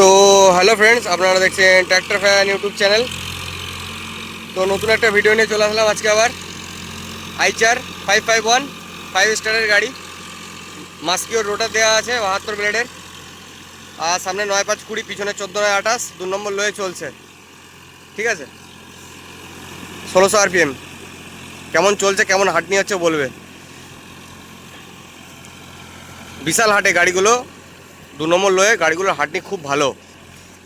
তো hello friends আপনারা দেখছেন ট্র্যাক্টর ফ্যান ইউটিউব চ্যানেল তো নতুন একটা ভিডিও নিয়ে চলে আসলাম আজকে আবার। Eicher five five one five স্টারের গাড়ি। মাস্কিওর রোটার দেওয়া আছে, বাহাত্তর ব্লেডের আর সামনে নয় পাঁচ কুড়ি, পিছনে চোদ্দ নয় আঠাশ, দু নম্বর লয়ে চলছে। ঠিক আছে? ষোলোশো আরপিএম কেমন চলছে, কেমন হাঁটনি হচ্ছে বলবে। বিশাল হাটে গাড়িগুলো। দু নম্বর লয়ে গাড়িগুলোর হাঁটনি খুব ভালো,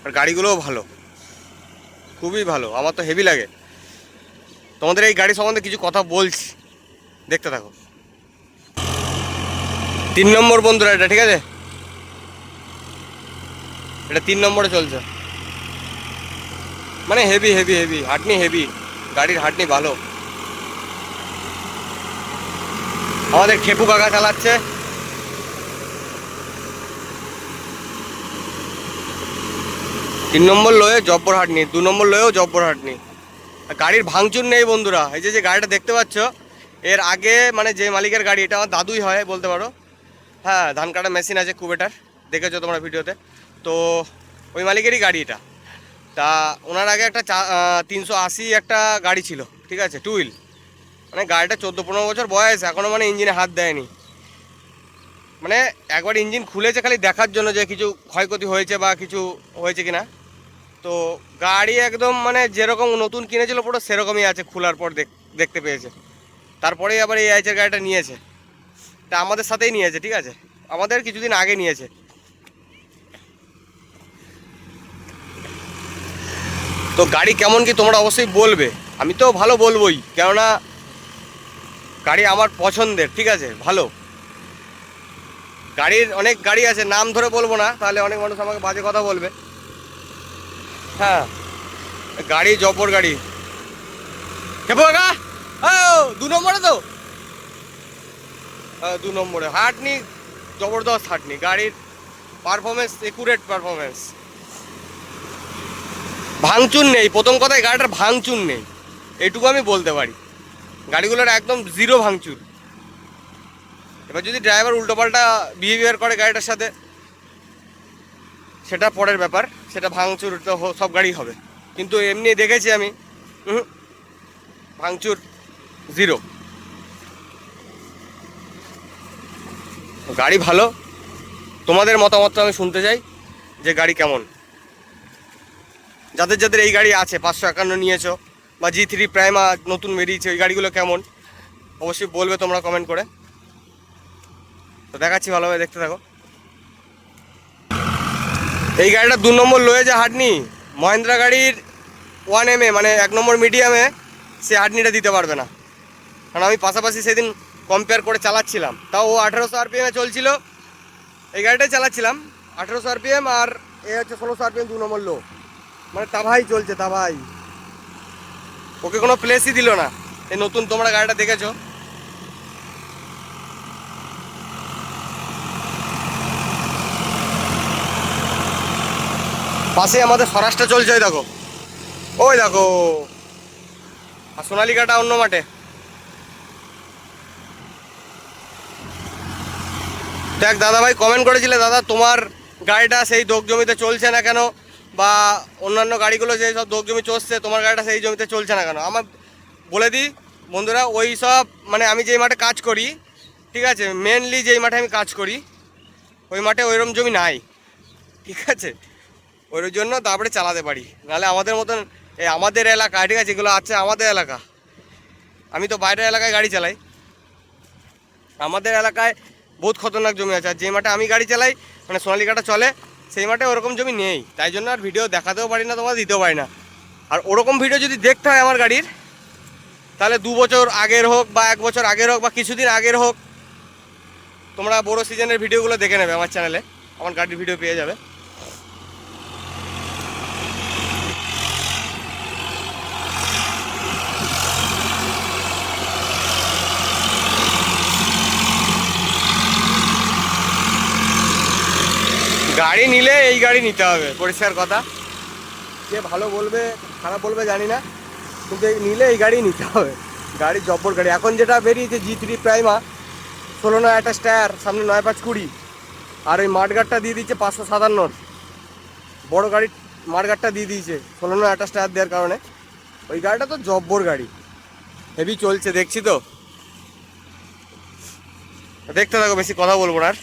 আর গাড়িগুলোও ভালো, খুবই ভালো, আমার তো হেভি লাগে। তোমাদের এই গাড়ি সম্বন্ধে কিছু কথা বলছি, দেখতে থাকো। তিন নম্বর বন্ধুরা এটা, ঠিক আছে? এটা তিন নম্বরে চলছে। মানে হেভি হেভি হেভি হাটনি হেভি গাড়ির হাটনি ভালো। আমাদের খেপু কাকা চালাচ্ছে। তিন নম্বর লয়ে জব্বর হাট নেই দু নম্বর লয়েও জব্বর হাট নেই গাড়ির ভাঙচুর নেই বন্ধুরা, এই যে যে গাড়িটা দেখতে পাচ্ছ, এর আগে মানে যে মালিকের গাড়ি, এটা আমার দাদুই হয় বলতে পারো। হ্যাঁ ধান কাটা মেশিন আছে কুবেটার দেখেছ তোমরা ভিডিওতে। তো ওই মালিকেরই গাড়ি এটা। তা ওনার আগে একটা চা তিনশো আশি একটা গাড়ি ছিল, ঠিক আছে টু হুইল মানে গাড়িটা চোদ্দ পনেরো বছর বয়স এখনও মানে ইঞ্জিনে হাত দেয়নি। মানে একবার ইঞ্জিন খুলেছে খালি দেখার জন্য যে কিছু ক্ষয়ক্ষতি হয়েছে বা কিছু হয়েছে কিনা। তো গাড়ি একদম মানে যেরকম নতুন কিনেছিল পুরো সেরকমই আছে খোলার পর দেখ- দেখতে পেয়েছে। তারপরেই আবার এই আইচের গাড়িটা নিয়েছে। তা আমাদের সাথেই নিয়েছে, ঠিক আছে? আমাদের কিছুদিন আগে নিয়েছে। তো গাড়ি কেমন কি তোমরা অবশ্যই বলবে। আমি তো ভালো বলবোই, কেননা গাড়ি আমার পছন্দের, ঠিক আছে? ভালো। গাড়ির অনেক গাড়ি আছে, নাম ধরে বলব না, তাহলে অনেক মানুষ আমাকে বাজে কথা বলবে। হ্যাঁ। গাড়ি জব্বর গাড়ি। খেপো কাকা? দু নম্বরে তো? হ্যাঁ, দু নম্বরে। হাটনি জবরদস্ত হাটনি গাড়ির পারফরমেন্স একুরেট পারফরমেন্স ভাঙচুর নেই। প্রথম কথায় গাড়িটার ভাঙচুর নেই। এইটুকু আমি বলতে পারি। গাড়িগুলোর একদম জিরো ভাঙচুর। এবার যদি ড্রাইভার উল্টোপাল্টা বিহেভিয়ার করে গাড়িটার সাথে সেটা পরের ব্যাপার, সেটা ভাঙচুর তো সব গাড়ি হবে। কিন্তু এমনি দেখেছি আমি ভাঙচুর জিরো গাড়ি ভালো, তোমাদের মতামতটা আমি শুনতে চাই যে গাড়ি কেমন। যাদের যাদের এই গাড়ি আছে, পাঁচশো একান্ন নিয়েছো, বা জি থ্রি প্রাইমা নতুন বেরিয়েছে, ওই গাড়িগুলো কেমন, অবশ্যই বলবে তোমরা কমেন্ট করে। তো দেখাচ্ছি ভালোভাবে, দেখতে থাকো। এই গাড়িটা দু নম্বর লয়ে যে হাটনি, মহেন্দ্রা গাড়ির ওয়ান এম এ মানে এক নম্বর মিডিয়ামে সে হাটনিটা দিতে পারবে না। কারণ আমি পাশাপাশি সেদিন কম্পেয়ার করে চালাচ্ছিলাম। তাও ও আঠেরোশো আরপিএমে চলছিল। এই গাড়িটাই চালাচ্ছিলাম। আঠেরোশো আরপিএম আর এ হচ্ছে ষোলোশো আরপিএম দু নম্বর লো মানে তাভাই চলছে, তাভাই। ওকে কোনো প্লেসই দিল না। এই নতুন তোমরা গাড়িটা দেখেছ। পাশে আমাদের স্বরাজটা চলছে, ওই দেখো। ওই দেখো। আর সোনালিকাটা অন্য মাঠে। দেখ দাদা ভাই কমেন্ট করেছিলে, দাদা, তোমার গাড়িটা সেই দোক জমিতে চলছে না কেন? বা অন্যান্য গাড়িগুলো যে সব দোক জমি চলছে তোমার গাড়িটা সেই জমিতে চলছে না কেন? আমার বলে দিই, বন্ধুরা, ওই সব মানে আমি যেই মাঠে কাজ করি, ঠিক আছে মেনলি যেই মাঠে আমি কাজ করি, ওই মাঠে ওইরকম জমি নাই। ঠিক আছে? ওই জন্য তারপরে চালাতে পারি। নাহলে আমাদের মতন, এই আমাদের এলাকা, ঠিক আছে এগুলো আছে আমাদের এলাকা। আমি তো বাইরের এলাকায় গাড়ি চালাই। আমাদের এলাকায় বহুত খতরনাক জমি আছে। আর যে মাঠে আমি গাড়ি চালাই মানে সোনালিকাটা চলে, সেই মাঠে ওরকম জমি নেই। তাই জন্য আর ভিডিও দেখাতেও পারি না তোমার দিতেও পারি না। আর ওরকম ভিডিও যদি দেখতে হয় আমার গাড়ির, তাহলে দু বছর আগের হোক বা এক বছর আগের হোক বা কিছুদিন আগের হোক, তোমরা বড় সিজনের ভিডিওগুলো দেখে নেবে আমার চ্যানেলে আমার গাড়ির ভিডিও পেয়ে যাবে। গাড়ি নিলে এই গাড়ি নিতে হবে। পরিষ্কার কথা। কে ভালো বলবে, খারাপ বলবে জানি না। কিন্তু এই নিলে এই গাড়ি নিতে হবে। গাড়ি জব্বর গাড়ি। এখন যেটা বেরিয়েছে জি থ্রি প্রাইমা ষোলো নয় একটা স্টার সামনে নয় পাঁচ কুড়ি। আর ওই মাঠগাটটা দিয়ে দিচ্ছে পাঁচশো সাতান্নর। বড় গাড়ির মার্গারটা দিয়ে দিয়েছে, ষোলো নয় আঠাশ টায়ার দেওয়ার কারণে। ওই গাড়িটা তো জব্বর গাড়ি। হেভি চলছে, দেখছি তো। দেখতে থাকো, বেশি কথা বলব না আর।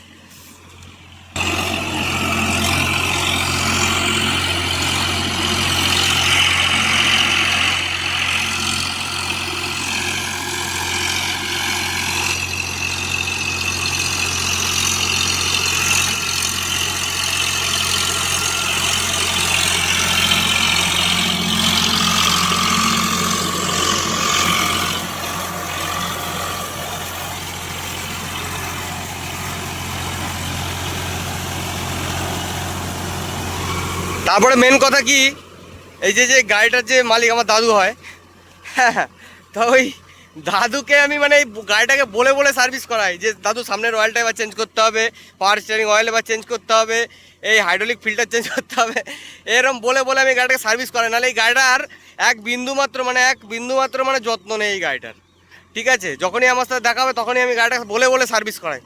তারপরে মেন কথা কি? এই যে যে গাড়িটার যে মালিক আমার দাদু হয় হ্যাঁ তো ওই দাদুকে আমি মানে এই গাড়িটাকে বলে বলে সার্ভিস করাই যে, দাদু, সামনের অয়েলটা এবার চেঞ্জ করতে হবে পাওয়ার স্টিয়ারিং অয়েল এবার চেঞ্জ করতে হবে, এই হাইড্রোলিক ফিল্টার চেঞ্জ করতে হবে। এরকম বলে বলে আমি গাড়িটাকে সার্ভিস করাই। নাহলে এই গাড়িটার এক বিন্দু মাত্র মানে এক বিন্দু মাত্র মানে যত্ন নেই এই গাড়িটার। ঠিক আছে? যখনই আমার সাথে দেখা হবে, তখনই আমি গাড়িটাকে বলে বলে সার্ভিস করাই।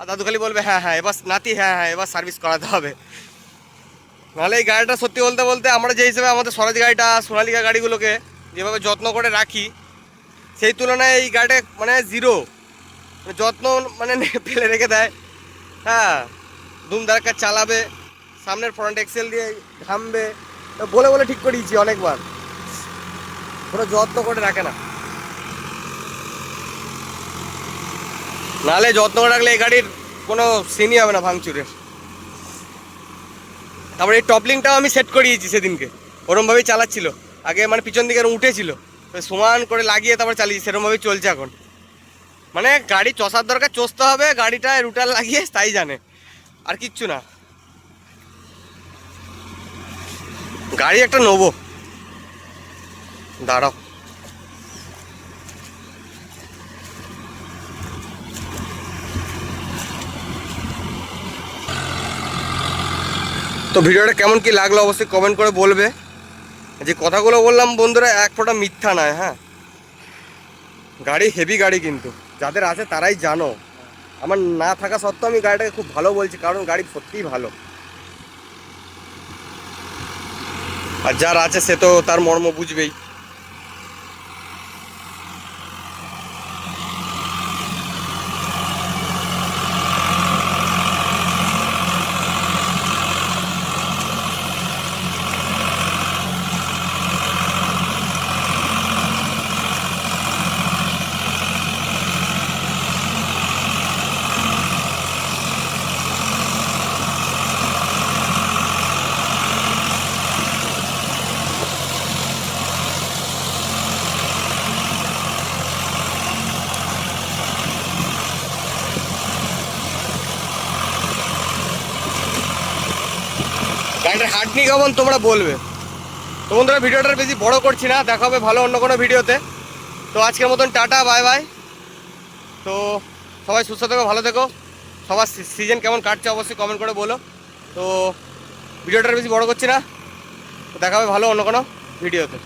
আর দাদু খালি বলবে হ্যাঁ হ্যাঁ এবার নাতি হ্যাঁ হ্যাঁ এবার সার্ভিস করাতে হবে। নাহলে এই গাড়িটা সত্যি বলতে বলতে আমরা যে হিসেবে আমাদের স্বরাজ গাড়িটা সোনালিকা গাড়িগুলোকে যেভাবে যত্ন করে রাখি, সেই তুলনায় এই গাড়িটা মানে জিরো মানে যত্ন মানে ফেলে রেখে দেয়। হ্যাঁ ধুম ধারাক্কা চালাবে, সামনের ফ্রন্ট এক্সেল দিয়ে ঘামবে। বলে বলে ঠিক করিয়েছি অনেকবার। কোনো যত্ন করে রাখে না। নাহলে যত্ন রাখলে এই গাড়ির কোনো সিনই হবে না ভাঙচুরের। তারপরে এই টপলিংটাও আমি সেট করিয়েছি সেদিনকে। ওরমভাবেই চালাচ্ছিল। আগে মানে পিছন দিকে উঠেছিল। সমান করে লাগিয়ে তারপর চালিয়েছি সেরমভাবেই চলছে এখন। মানে গাড়ি চষার দরকার, চষতে হবে গাড়িটা রুটার লাগিয়ে তাই জানে। আর কিচ্ছু না। গাড়ি একটা নেব। দাঁড়াও। তো ভিডিওটা কেমন কি লাগল অবশ্যই কমেন্ট করে বলবে। যে কথাগুলো বললাম বন্ধুরা, এক ফোটা মিথ্যা নয় হ্যাঁ? গাড়ি হেভি গাড়ি কিন্তু। যাদের আছে তারাই জানো। আমার না থাকা সত্ত্বেও আমি গাড়িটাকে খুব ভালো বলছি, কারণ গাড়ি সত্যিই ভালো। আর যার আছে সে তো তার মর্ম বুঝবেই। হাঁটনি কেমন তোমরা বলবে? তো বন্ধুরা, ভিডিওটার বেশি বড় করছি না দেখা হবে ভালো অন্য কোনো ভিডিওতে। তো আজকের মতন টাটা, বাই বাই। তো সবাই সুস্থ থেকো, ভালো থেকো। সবার সিজন কেমন কাটছে অবশ্যই কমেন্ট করে বলো। তো ভিডিওটার বেশি বড় করছি না। দেখা হবে ভালো অন্য কোনো ভিডিওতে।